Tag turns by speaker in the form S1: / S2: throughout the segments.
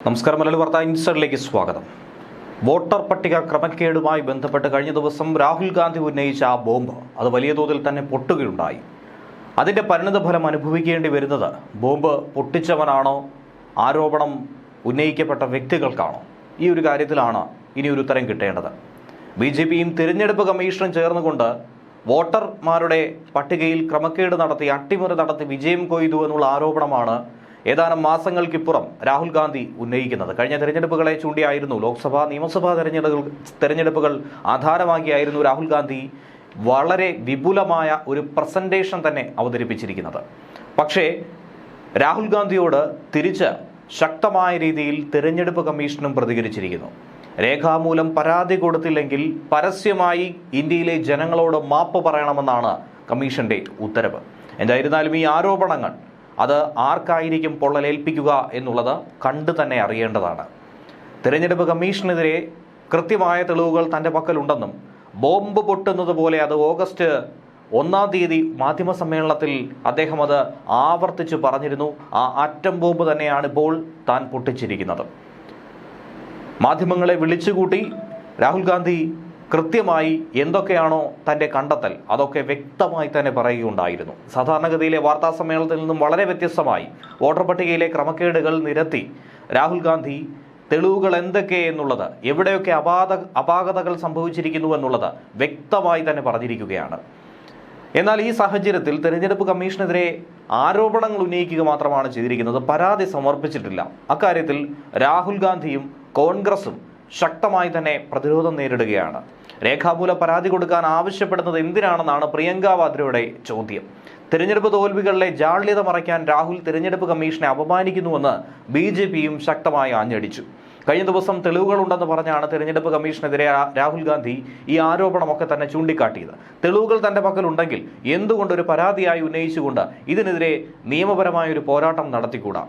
S1: നമസ്കാരം മലയാളി വാർത്ത ഇൻസൈഡിലേക്ക് സ്വാഗതം. വോട്ടർ പട്ടിക ക്രമക്കേടുമായി ബന്ധപ്പെട്ട് കഴിഞ്ഞ ദിവസം രാഹുൽ ഗാന്ധി ഉന്നയിച്ച ആ ബോംബ് അത് വലിയ തോതിൽ തന്നെ പൊട്ടുകയുണ്ടായി. അതിന്റെ പരിണിതഫലം അനുഭവിക്കേണ്ടി വരുന്നത് ബോംബ് പൊട്ടിച്ചവനാണോ ആരോപണം ഉന്നയിക്കപ്പെട്ട വ്യക്തികൾക്കാണോ? ഈ ഒരു കാര്യത്തിലാണ് ഇനി ഒരു ഉത്തരം കിട്ടേണ്ടത്. ബി ജെ പിയും തിരഞ്ഞെടുപ്പ് കമ്മീഷനും ചേർന്നുകൊണ്ട് വോട്ടർമാരുടെ പട്ടികയിൽ ക്രമക്കേട് നടത്തി അട്ടിമറി നടത്തി വിജയം കൊയ്തു എന്നുള്ള ആരോപണമാണ് ഏതാനും മാസങ്ങൾക്കിപ്പുറം രാഹുൽ ഗാന്ധി ഉന്നയിക്കുന്നത്. കഴിഞ്ഞ തെരഞ്ഞെടുപ്പുകളെ ചൂണ്ടിയായിരുന്നു ലോക്സഭാ നിയമസഭാ തെരഞ്ഞെടുപ്പുകൾ തെരഞ്ഞെടുപ്പുകൾ ആധാരമാക്കിയായിരുന്നു രാഹുൽ ഗാന്ധി വളരെ വിപുലമായ ഒരു പ്രസന്റേഷൻ തന്നെ അവതരിപ്പിച്ചിരിക്കുന്നത്. പക്ഷേ രാഹുൽ ഗാന്ധിയോട് തിരിച്ച് ശക്തമായ രീതിയിൽ തിരഞ്ഞെടുപ്പ് കമ്മീഷനും പ്രതികരിച്ചിരിക്കുന്നു. രേഖാമൂലം പരാതി കൊടുത്തില്ലെങ്കിൽ പരസ്യമായി ഇന്ത്യയിലെ ജനങ്ങളോട് മാപ്പ് പറയണമെന്നാണ് കമ്മീഷന്റെ ഉത്തരവ്. എന്തായിരുന്നാലും ഈ ആരോപണങ്ങൾ അത് ആർക്കായിരിക്കും പൊള്ളലേൽപ്പിക്കുക എന്നുള്ളത് കണ്ടു തന്നെ അറിയേണ്ടതാണ്. തിരഞ്ഞെടുപ്പ് കമ്മീഷനെതിരെ കൃത്യമായ തെളിവുകൾ തന്റെ പക്കലുണ്ടെന്നും ബോംബ് പൊട്ടുന്നത് പോലെ അത് ഓഗസ്റ്റ് ഒന്നാം തീയതി മാധ്യമ സമ്മേളനത്തിൽ അദ്ദേഹം അത് ആവർത്തിച്ച് പറഞ്ഞിരുന്നു. ആ അറ്റം ബോംബ് തന്നെയാണ് ഇപ്പോൾ താൻ പൊട്ടിച്ചിരിക്കുന്നത്. മാധ്യമങ്ങളെ വിളിച്ചുകൂട്ടി രാഹുൽ ഗാന്ധി കൃത്യമായി എന്തൊക്കെയാണോ തന്റെ കണ്ടെത്തൽ അതൊക്കെ വ്യക്തമായി തന്നെ പറയുകയുണ്ടായിരുന്നു. സാധാരണഗതിയിലെ വാർത്താ സമ്മേളനത്തിൽ നിന്നും വളരെ വ്യത്യസ്തമായി വോട്ടർ പട്ടികയിലെ ക്രമക്കേടുകൾ നിരത്തി രാഹുൽ ഗാന്ധി തെളിവുകൾ എന്തൊക്കെ എന്നുള്ളത് എവിടെയൊക്കെ അപാത അപാകതകൾ സംഭവിച്ചിരിക്കുന്നു എന്നുള്ളത് വ്യക്തമായി തന്നെ പറഞ്ഞിരിക്കുകയാണ്. എന്നാൽ ഈ സാഹചര്യത്തിൽ തെരഞ്ഞെടുപ്പ് കമ്മീഷനെതിരെ ആരോപണങ്ങൾ ഉന്നയിക്കുക മാത്രമാണ് ചെയ്തിരിക്കുന്നത്. പരാതി സമർപ്പിച്ചിട്ടില്ല. അക്കാര്യത്തിൽ രാഹുൽ ഗാന്ധിയും കോൺഗ്രസും ശക്തമായി തന്നെ പ്രതിരോധം നേരിടുകയാണ്. രേഖാമൂല പരാതി കൊടുക്കാൻ ആവശ്യപ്പെടുന്നത് എന്തിനാണെന്നാണ് പ്രിയങ്ക വാദ്രയുടെ ചോദ്യം. തിരഞ്ഞെടുപ്പ് തോൽവികളിലെ ജാള്യത മറയ്ക്കാൻ രാഹുൽ തിരഞ്ഞെടുപ്പ് കമ്മീഷനെ അപമാനിക്കുന്നുവെന്ന് ബി ജെ പിയും ശക്തമായി ആഞ്ഞടിച്ചു. കഴിഞ്ഞ ദിവസം തെളിവുകളുണ്ടെന്ന് പറഞ്ഞാണ് തിരഞ്ഞെടുപ്പ് കമ്മീഷനെതിരെ രാഹുൽ ഗാന്ധി ഈ ആരോപണമൊക്കെ തന്നെ ചൂണ്ടിക്കാട്ടിയത്. തെളിവുകൾ തന്റെ പക്കലുണ്ടെങ്കിൽ എന്തുകൊണ്ട് ഒരു പരാതിയായി ഉന്നയിച്ചുകൊണ്ട് ഇതിനെതിരെ നിയമപരമായ ഒരു പോരാട്ടം നടത്തിക്കൂടാ?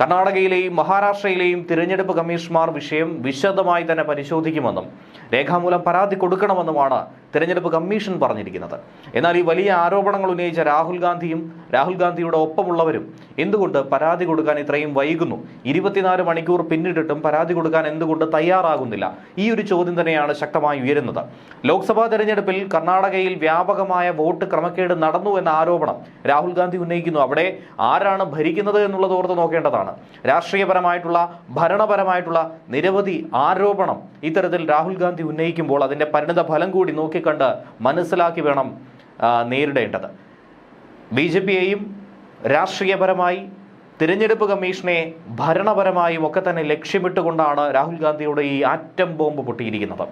S1: കർണാടകയിലെയും മഹാരാഷ്ട്രയിലെയും തിരഞ്ഞെടുപ്പ് കമ്മീഷണർമാർ വിഷയം വിശദമായി തന്നെ പരിശോധിക്കുമെന്നും രേഖാമൂലം പരാതി കൊടുക്കണമെന്നുമാണ് തിരഞ്ഞെടുപ്പ് കമ്മീഷൻ പറഞ്ഞിരിക്കുന്നത്. എന്നാൽ ഈ വലിയ ആരോപണങ്ങൾ ഉന്നയിച്ച രാഹുൽ ഗാന്ധിയും രാഹുൽ ഗാന്ധിയുടെ ഒപ്പമുള്ളവരും എന്തുകൊണ്ട് പരാതി കൊടുക്കാൻ ഇത്രയും വൈകുന്നു? ഇരുപത്തിനാല് മണിക്കൂർ പിന്നിട്ടിട്ടും പരാതി കൊടുക്കാൻ എന്തുകൊണ്ട് തയ്യാറാകുന്നില്ല? ഈ ഒരു ചോദ്യം തന്നെയാണ് ശക്തമായി ഉയരുന്നത്. ലോക്സഭാ തെരഞ്ഞെടുപ്പിൽ കർണാടകയിൽ വ്യാപകമായ വോട്ട് ക്രമക്കേട് നടന്നു എന്ന ആരോപണം രാഹുൽ ഗാന്ധി ഉന്നയിക്കുന്നു. അവിടെ ആരാണ് ഭരിക്കുന്നത് എന്നുള്ളത് ഓർത്ത് നോക്കേണ്ടതാണ്. രാഷ്ട്രീയപരമായിട്ടുള്ള ഭരണപരമായിട്ടുള്ള നിരവധി ആരോപണം ഇത്തരത്തിൽ രാഹുൽ ഗാന്ധി ഉന്നയിക്കുമ്പോൾ അതിന്റെ പരിണിത ഫലം കൂടി നോക്കിക്കണ്ട് മനസ്സിലാക്കി വേണം നേരിടേണ്ടത്. ബി ജെ പിയെയും രാഷ്ട്രീയപരമായി തിരഞ്ഞെടുപ്പ് കമ്മീഷനെ ഭരണപരമായും ഒക്കെ തന്നെ ലക്ഷ്യമിട്ടുകൊണ്ടാണ് രാഹുൽ ഗാന്ധിയുടെ ഈ ആറ്റം ബോംബ് പൊട്ടിയിരിക്കുന്നത്.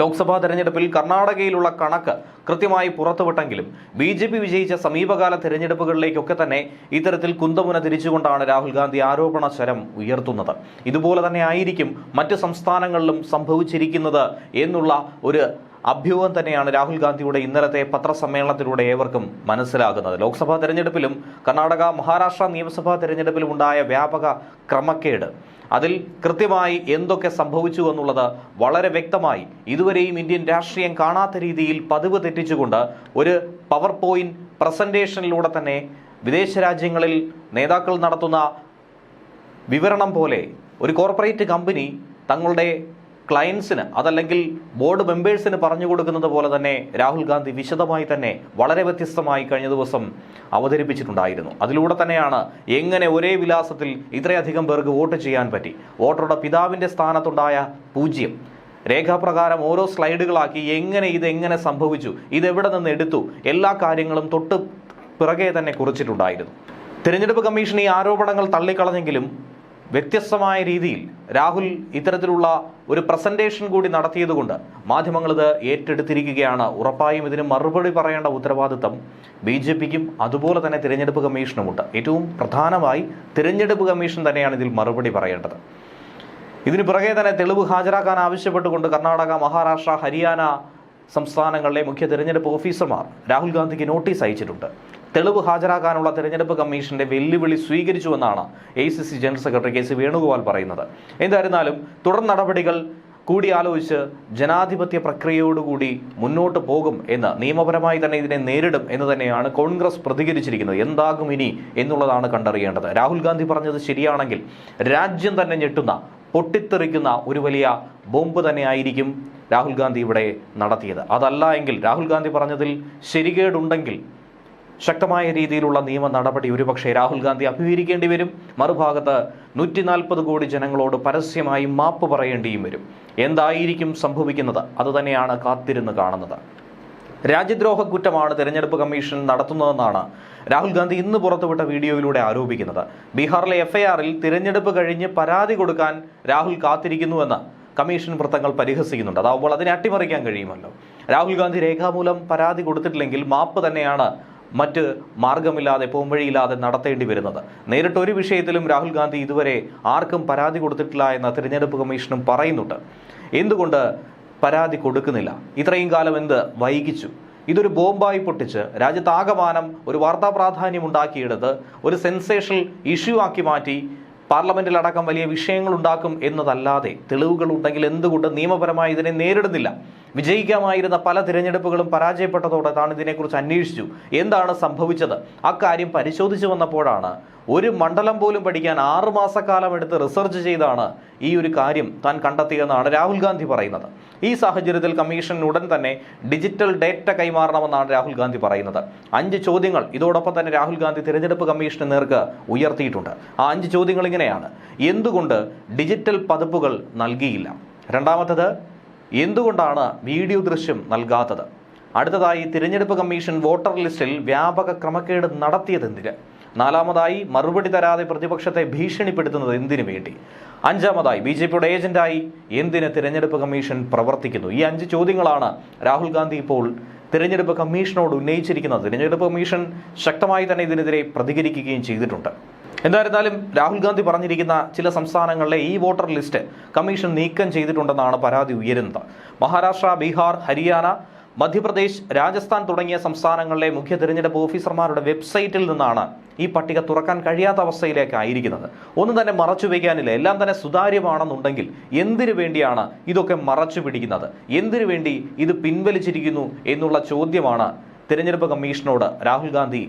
S1: ലോക്സഭാ തെരഞ്ഞെടുപ്പിൽ കർണാടകയിലുള്ള കണക്ക് കൃത്യമായി പുറത്തുവിട്ടെങ്കിലും ബി ജെ പി വിജയിച്ച സമീപകാല തെരഞ്ഞെടുപ്പുകളിലേക്കൊക്കെ തന്നെ ഇത്തരത്തിൽ കുന്തമുന തിരിച്ചുകൊണ്ടാണ് രാഹുൽ ഗാന്ധി ആരോപണ ശരം ഉയർത്തുന്നത്. ഇതുപോലെ തന്നെ ആയിരിക്കും മറ്റ് സംസ്ഥാനങ്ങളിലും സംഭവിച്ചിരിക്കുന്നത് എന്നുള്ള ഒരു അഭ്യൂഹം തന്നെയാണ് രാഹുൽ ഗാന്ധിയുടെ ഇന്നലത്തെ പത്രസമ്മേളനത്തിലൂടെ ഏവർക്കും മനസ്സിലാകുന്നത്. ലോക്സഭാ തെരഞ്ഞെടുപ്പിലും കർണാടക മഹാരാഷ്ട്ര നിയമസഭാ തെരഞ്ഞെടുപ്പിലും ഉണ്ടായ വ്യാപക ക്രമക്കേട്. അതിൽ കൃത്യമായി എന്തൊക്കെ സംഭവിച്ചു എന്നുള്ളത് വളരെ വ്യക്തമായി ഇതുവരെയും ഇന്ത്യൻ രാഷ്ട്രീയം കാണാത്ത രീതിയിൽ പതിവ് തെറ്റിച്ചുകൊണ്ട് ഒരു പവർ പോയിന്റ് പ്രസന്റേഷനിലൂടെ തന്നെ വിദേശ രാജ്യങ്ങളിൽ നേതാക്കൾ നടത്തുന്ന വിവരണം പോലെ ഒരു കോർപ്പറേറ്റ് കമ്പനി തങ്ങളുടെ ക്ലയൻസിന് അതല്ലെങ്കിൽ ബോർഡ് മെമ്പേഴ്സിന് പറഞ്ഞു കൊടുക്കുന്നത് പോലെ തന്നെ രാഹുൽ ഗാന്ധി വിശദമായി തന്നെ വളരെ വ്യത്യസ്തമായി കഴിഞ്ഞ ദിവസം അവതരിപ്പിച്ചിട്ടുണ്ടായിരുന്നു. അതിലൂടെ തന്നെയാണ് എങ്ങനെ ഒരേ വിലാസത്തിൽ ഇത്രയധികം പേർക്ക് വോട്ട് ചെയ്യാൻ പറ്റി. വോട്ടറുടെ പിതാവിന്റെ സ്ഥാനത്തുണ്ടായ പൂജ്യം. രേഖാപ്രകാരം ഓരോ സ്ലൈഡുകളാക്കി എങ്ങനെ ഇത് എങ്ങനെ സംഭവിച്ചു ഇതെവിടെ നിന്ന് എടുത്തു എല്ലാ കാര്യങ്ങളും തൊട്ട് പിറകെ തന്നെ കുറിച്ചിട്ടുണ്ടായിരുന്നു. തിരഞ്ഞെടുപ്പ് കമ്മീഷൻ ഈ ആരോപണങ്ങൾ തള്ളിക്കളഞ്ഞെങ്കിലും വ്യത്യസ്തമായ രീതിയിൽ രാഹുൽ ഇത്തരത്തിലുള്ള ഒരു പ്രസന്റേഷൻ കൂടി നടത്തിയതുകൊണ്ട് മാധ്യമങ്ങൾ ഇത് ഏറ്റെടുത്തിരിക്കുകയാണ്. ഉറപ്പായും ഇതിന് മറുപടി പറയേണ്ട ഉത്തരവാദിത്തം ബി ജെ പിക്കും അതുപോലെ തന്നെ തിരഞ്ഞെടുപ്പ് കമ്മീഷനുമുണ്ട്. ഏറ്റവും പ്രധാനമായി തിരഞ്ഞെടുപ്പ് കമ്മീഷൻ തന്നെയാണ് ഇതിൽ മറുപടി പറയേണ്ടത്. ഇതിനു പുറകെ തന്നെ തെളിവ് ഹാജരാക്കാൻ ആവശ്യപ്പെട്ടുകൊണ്ട് കർണാടക മഹാരാഷ്ട്ര ഹരിയാന സംസ്ഥാനങ്ങളിലെ മുഖ്യ തിരഞ്ഞെടുപ്പ് ഓഫീസർമാർ രാഹുൽ ഗാന്ധിക്ക് നോട്ടീസ് അയച്ചിട്ടുണ്ട്. തെളിവ് ഹാജരാക്കാനുള്ള തെരഞ്ഞെടുപ്പ് കമ്മീഷന്റെ വെല്ലുവിളി സ്വീകരിച്ചുവെന്നാണ് A C C general secretary K C Venugopal പറയുന്നത്. എന്തായിരുന്നാലും തുടർ നടപടികൾ കൂടിയാലോചിച്ച് ജനാധിപത്യ പ്രക്രിയയോടുകൂടി മുന്നോട്ട് പോകും എന്ന് നിയമപരമായി തന്നെ ഇതിനെ നേരിടും എന്ന് തന്നെയാണ് കോൺഗ്രസ് പ്രതികരിച്ചിരിക്കുന്നത്. എന്താകും ഇനി എന്നുള്ളതാണ് കണ്ടറിയേണ്ടത്. രാഹുൽ ഗാന്ധി പറഞ്ഞത് ശരിയാണെങ്കിൽ രാജ്യം തന്നെ ഞെട്ടുന്ന പൊട്ടിത്തെറിക്കുന്ന ഒരു വലിയ ബോംബ് തന്നെയായിരിക്കും രാഹുൽ ഗാന്ധി ഇവിടെ നടത്തിയത്. അതല്ല എങ്കിൽ രാഹുൽ ഗാന്ധി പറഞ്ഞതിൽ ശരികേടുണ്ടെങ്കിൽ ശക്തമായ രീതിയിലുള്ള നിയമ നടപടി ഒരുപക്ഷെ രാഹുൽ ഗാന്ധി അഭിമുഖീകരിക്കേണ്ടി വരും. മറുഭാഗത്ത് നൂറ്റി നാൽപ്പത് കോടി ജനങ്ങളോട് പരസ്യമായി മാപ്പ് പറയേണ്ടിയും വരും. എന്തായിരിക്കും സംഭവിക്കുന്നത്? അതുതന്നെയാണ് കാത്തിരുന്ന് കാണുന്നത്. രാജ്യദ്രോഹ കുറ്റമാണ് തെരഞ്ഞെടുപ്പ് കമ്മീഷൻ നടത്തുന്നതെന്നാണ് രാഹുൽ ഗാന്ധി ഇന്ന് പുറത്തുവിട്ട വീഡിയോയിലൂടെ ആരോപിക്കുന്നത്. ബീഹാറിലെ എഫ്ഐആറിൽ തിരഞ്ഞെടുപ്പ് കഴിഞ്ഞ് പരാതി കൊടുക്കാൻ രാഹുൽ കാത്തിരിക്കുന്നുവെന്ന് കമ്മീഷൻ വൃത്തങ്ങൾ പരിഹസിക്കുന്നുണ്ട്. അതാവുമ്പോൾ അതിനെ അട്ടിമറിക്കാൻ കഴിയുമല്ലോ. രാഹുൽ ഗാന്ധി രേഖാമൂലം പരാതി കൊടുത്തിട്ടില്ലെങ്കിൽ മാപ്പ് തന്നെയാണ് മറ്റ് മാർഗമില്ലാതെ പോംവഴിയില്ലാതെ നടത്തേണ്ടി വരുന്നത്. നേരിട്ട് ഒരു വിഷയത്തിലും രാഹുൽ ഗാന്ധി ഇതുവരെ ആർക്കും പരാതി കൊടുത്തിട്ടില്ല എന്ന് തിരഞ്ഞെടുപ്പ് കമ്മീഷനും പറയുന്നുണ്ട്. എന്തുകൊണ്ട് പരാതി കൊടുക്കുന്നില്ല? ഇത്രയും കാലം എന്ത് വൈകിച്ചു? ഇതൊരു ബോംബായി പൊട്ടിച്ച് രാജ്യത്താകമാനം ഒരു വാർത്താ പ്രാധാന്യം ഉണ്ടാക്കിയെടുത്ത് ഒരു സെൻസേഷണൽ ഇഷ്യൂ ആക്കി മാറ്റി പാർലമെന്റിലടക്കം വലിയ വിഷയങ്ങൾ ഉണ്ടാക്കും എന്നതല്ലാതെ തെളിവുകൾ ഉണ്ടെങ്കിൽ എന്തുകൊണ്ട് നിയമപരമായി ഇതിനെ നേരിടുന്നില്ല? വിജയിക്കാമായിരുന്ന പല തിരഞ്ഞെടുപ്പുകളും പരാജയപ്പെട്ടതോടെ താൻ ഇതിനെക്കുറിച്ച് അന്വേഷിച്ചു. എന്താണ് സംഭവിച്ചത്? അക്കാര്യം പരിശോധിച്ചു വന്നപ്പോഴാണ് ഒരു മണ്ഡലം പോലും പഠിക്കാൻ ആറുമാസക്കാലം എടുത്ത് റിസർച്ച് ചെയ്താണ് ഈ ഒരു കാര്യം താൻ കണ്ടെത്തിയെന്നാണ് രാഹുൽ ഗാന്ധി പറയുന്നത്. ഈ സാഹചര്യത്തിൽ കമ്മീഷൻ ഉടൻ തന്നെ ഡിജിറ്റൽ ഡേറ്റ കൈമാറണമെന്നാണ് രാഹുൽ ഗാന്ധി പറയുന്നത്. അഞ്ച് ചോദ്യങ്ങൾ. ഇതോടൊപ്പം തന്നെ രാഹുൽ ഗാന്ധി തിരഞ്ഞെടുപ്പ് കമ്മീഷന് നേർക്ക് ഉയർത്തിയിട്ടുണ്ട്. ആ അഞ്ച് ചോദ്യങ്ങൾ ഇങ്ങനെയാണ്. എന്തുകൊണ്ട് ഡിജിറ്റൽ പതിപ്പുകൾ നൽകിയില്ല? രണ്ടാമത്തത് എന്തുകൊണ്ടാണ് വീഡിയോ ദൃശ്യം നൽകാത്തത്? അടുത്തതായി തിരഞ്ഞെടുപ്പ് കമ്മീഷൻ വോട്ടർ ലിസ്റ്റിൽ വ്യാപക ക്രമക്കേട് നടത്തിയതെന്തിന്? നാലാമതായി മറുപടി തരാതെ പ്രതിപക്ഷത്തെ ഭീഷണിപ്പെടുത്തുന്നത് എന്തിനു വേണ്ടി? അഞ്ചാമതായി ബി ജെ പിയുടെ ഏജന്റായി എന്തിന് തിരഞ്ഞെടുപ്പ് കമ്മീഷൻ പ്രവർത്തിക്കുന്നു? ഈ അഞ്ച് ചോദ്യങ്ങളാണ് രാഹുൽ ഗാന്ധി ഇപ്പോൾ തിരഞ്ഞെടുപ്പ് കമ്മീഷനോട് ഉന്നയിച്ചിരിക്കുന്നത്. തിരഞ്ഞെടുപ്പ് കമ്മീഷൻ ശക്തമായി തന്നെ ഇതിനെതിരെ പ്രതികരിക്കുകയും ചെയ്തിട്ടുണ്ട്. എന്തായിരുന്നാലും രാഹുൽ ഗാന്ധി പറഞ്ഞിരിക്കുന്ന ചില സംസ്ഥാനങ്ങളിലെ ഈ വോട്ടർ ലിസ്റ്റ് കമ്മീഷൻ നീക്കം ചെയ്തിട്ടുണ്ടെന്നാണ് പരാതി ഉയരുന്നത്. മഹാരാഷ്ട്ര ബീഹാർ ഹരിയാന മധ്യപ്രദേശ് രാജസ്ഥാൻ തുടങ്ങിയ സംസ്ഥാനങ്ങളിലെ മുഖ്യ തിരഞ്ഞെടുപ്പ് ഓഫീസർമാരുടെ വെബ്സൈറ്റിൽ നിന്നാണ് ഈ പട്ടിക തുറക്കാൻ കഴിയാത്ത അവസ്ഥയിലേക്കായിരിക്കുന്നത്. ഒന്നും തന്നെ മറച്ചു വയ്ക്കാനില്ല എല്ലാം തന്നെ സുതാര്യമാണെന്നുണ്ടെങ്കിൽ എന്തിനു വേണ്ടിയാണ് ഇതൊക്കെ മറച്ചു പിടിക്കുന്നത്? എന്തിനു വേണ്ടി ഇത് പിൻവലിച്ചിരിക്കുന്നു എന്നുള്ള ചോദ്യമാണ് തിരഞ്ഞെടുപ്പ് കമ്മീഷനോട് രാഹുൽ ഗാന്ധി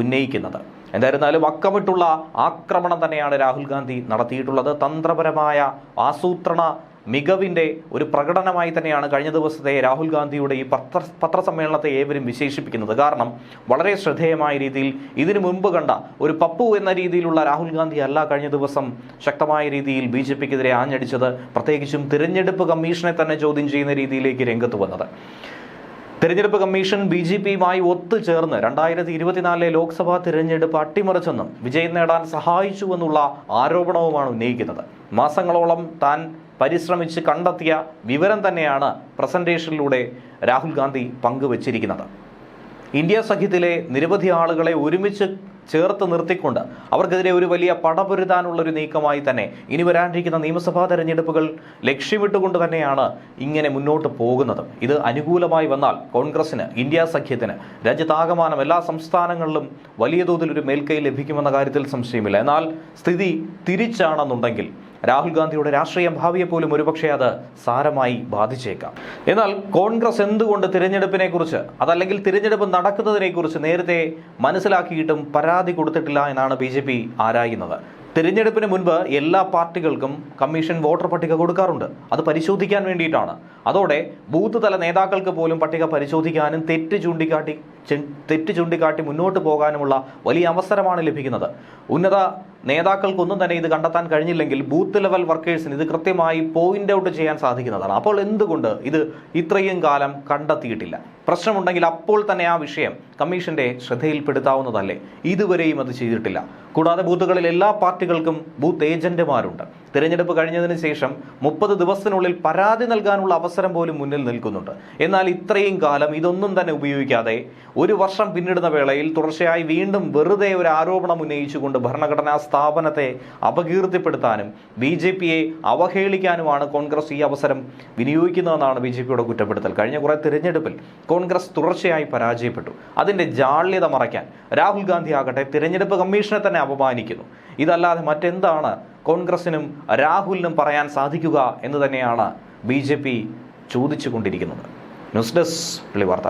S1: ഉന്നയിക്കുന്നത്. എന്തായിരുന്നാലും അക്കമിട്ടുള്ള ആക്രമണം തന്നെയാണ് രാഹുൽ ഗാന്ധി നടത്തിയിട്ടുള്ളത്. തന്ത്രപരമായ ആസൂത്രണ മികവിന്റെ ഒരു പ്രകടനമായി തന്നെയാണ് കഴിഞ്ഞ ദിവസത്തെ രാഹുൽ ഗാന്ധിയുടെ ഈ പത്ര പത്രസമ്മേളനത്തെ ഏവരും വിശേഷിപ്പിക്കുന്നത്. കാരണം വളരെ ശ്രദ്ധേയമായ രീതിയിൽ ഇതിനു മുമ്പ് കണ്ട ഒരു പപ്പു എന്ന രീതിയിലുള്ള രാഹുൽ ഗാന്ധി അല്ല കഴിഞ്ഞ ദിവസം ശക്തമായ രീതിയിൽ ബി ജെ പിക്കെതിരെ ആഞ്ഞടിച്ചത്. പ്രത്യേകിച്ചും തിരഞ്ഞെടുപ്പ് കമ്മീഷനെ തന്നെ ചോദ്യം ചെയ്യുന്ന രീതിയിലേക്ക് രംഗത്ത് വന്നത്. തെരഞ്ഞെടുപ്പ് കമ്മീഷൻ ബി ജെ പിയുമായി ഒത്തുചേർന്ന് രണ്ടായിരത്തി ഇരുപത്തിനാലിലെ ലോക്സഭാ തിരഞ്ഞെടുപ്പ് അട്ടിമറിച്ചെന്നും വിജയം നേടാൻ സഹായിച്ചുവെന്നുള്ള ആരോപണവുമാണ് ഉന്നയിക്കുന്നത്. മാസങ്ങളോളം താൻ പരിശ്രമിച്ച് കണ്ടെത്തിയ വിവരം തന്നെയാണ് പ്രസന്റേഷനിലൂടെ രാഹുൽ ഗാന്ധി പങ്കുവച്ചിരിക്കുന്നത്. ഇന്ത്യ സഖ്യത്തിലെ നിരവധി ആളുകളെ ഒരുമിച്ച് ചേർത്ത് നിർത്തിക്കൊണ്ട് അവർക്കെതിരെ ഒരു വലിയ പടപൊരുതാനുള്ള ഒരു നീക്കമായി തന്നെ ഇനി വരാനിരിക്കുന്ന നിയമസഭാ തെരഞ്ഞെടുപ്പുകൾ ലക്ഷ്യമിട്ടുകൊണ്ട് തന്നെയാണ് ഇങ്ങനെ മുന്നോട്ട് പോകുന്നത്. ഇത് അനുകൂലമായി വന്നാൽ കോൺഗ്രസിന് ഇന്ത്യ സഖ്യത്തിന് രാജ്യത്താകമാനം എല്ലാ സംസ്ഥാനങ്ങളിലും വലിയ തോതിൽ ഒരു മേൽക്കൈ ലഭിക്കുമെന്ന കാര്യത്തിൽ സംശയമില്ല. എന്നാൽ സ്ഥിതി തിരിച്ചാണെന്നുണ്ടെങ്കിൽ രാഹുൽ ഗാന്ധിയുടെ രാഷ്ട്രീയ ഭാവിയെ പോലും ഒരുപക്ഷെ അത് സാരമായി ബാധിച്ചേക്കാം. എന്നാൽ കോൺഗ്രസ് എന്തുകൊണ്ട് തിരഞ്ഞെടുപ്പിനെ കുറിച്ച് അതല്ലെങ്കിൽ തിരഞ്ഞെടുപ്പ് നടക്കുന്നതിനെ കുറിച്ച് നേരത്തെ മനസ്സിലാക്കിയിട്ടും പരാതി കൊടുത്തിട്ടില്ല എന്നാണ് ബി ജെ പി ആരായുന്നത്? തിരഞ്ഞെടുപ്പിന് മുൻപ് എല്ലാ പാർട്ടികൾക്കും കമ്മീഷൻ വോട്ടർ പട്ടിക കൊടുക്കാറുണ്ട്. അത് പരിശോധിക്കാൻ വേണ്ടിയിട്ടാണ്. അതോടെ ബൂത്ത് തല നേതാക്കൾക്ക് പോലും പട്ടിക പരിശോധിക്കാനും തെറ്റ് ചൂണ്ടിക്കാട്ടി തെറ്റ് ചൂണ്ടിക്കാട്ടി മുന്നോട്ട് പോകാനുമുള്ള വലിയ അവസരമാണ് ലഭിക്കുന്നത്. ഉന്നത നേതാക്കൾക്കൊന്നും തന്നെ ഇത് കണ്ടെത്താൻ കഴിഞ്ഞില്ലെങ്കിൽ ബൂത്ത് ലെവൽ വർക്കേഴ്സിന് ഇത് കൃത്യമായി പോയിന്റ് ഔട്ട് ചെയ്യാൻ സാധിക്കുന്നതാണ്. അപ്പോൾ എന്തുകൊണ്ട് ഇത് ഇത്രയും കാലം കണ്ടെത്തിയിട്ടില്ല? പ്രശ്നമുണ്ടെങ്കിൽ അപ്പോൾ തന്നെ ആ വിഷയം കമ്മീഷന്റെ ശ്രദ്ധയിൽപ്പെടുത്താവുന്നതല്ലേ? ഇതുവരെയും അത് ചെയ്തിട്ടില്ല. കൂടാതെ ബൂത്തുകളിൽ എല്ലാ പാർട്ടികൾക്കും ബൂത്ത് ഏജന്റുമാരുണ്ട്. തിരഞ്ഞെടുപ്പ് കഴിഞ്ഞതിന് ശേഷം മുപ്പത് ദിവസത്തിനുള്ളിൽ പരാതി നൽകാനുള്ള അവസരം പോലും മുന്നിൽ നിൽക്കുന്നുണ്ട്. എന്നാൽ ഇത്രയും കാലം ഇതൊന്നും തന്നെ ഉപയോഗിക്കാതെ ഒരു വർഷം പിന്നിടുന്ന വേളയിൽ തുടർച്ചയായി വീണ്ടും വെറുതെ ഒരു ആരോപണം ഉന്നയിച്ചുകൊണ്ട് ഭരണഘടനാ സ്ഥാപനത്തെ അപകീർത്തിപ്പെടുത്താനും ബി ജെ പിയെ അവഹേളിക്കാനുമാണ് കോൺഗ്രസ് ഈ അവസരം വിനിയോഗിക്കുന്നതെന്നാണ് ബി ജെ പിയുടെ കുറ്റപ്പെടുത്തൽ. കഴിഞ്ഞ കുറേ തിരഞ്ഞെടുപ്പിൽ കോൺഗ്രസ് തുടർച്ചയായി പരാജയപ്പെട്ടു. അതിന്റെ ജാള്യത മറയ്ക്കാൻ രാഹുൽ ഗാന്ധി ആകട്ടെ തിരഞ്ഞെടുപ്പ് കമ്മീഷനെ തന്നെ അപമാനിക്കുന്നു. ഇതല്ലാതെ മറ്റെന്താണ് കോൺഗ്രസിനും രാഹുലിനും പറയാൻ സാധിക്കുക എന്ന് തന്നെയാണ് ബി ജെ പി ചോദിച്ചു കൊണ്ടിരിക്കുന്നത് ന്യൂസ് ഡെസ്ക് പുള്ളി വാർത്ത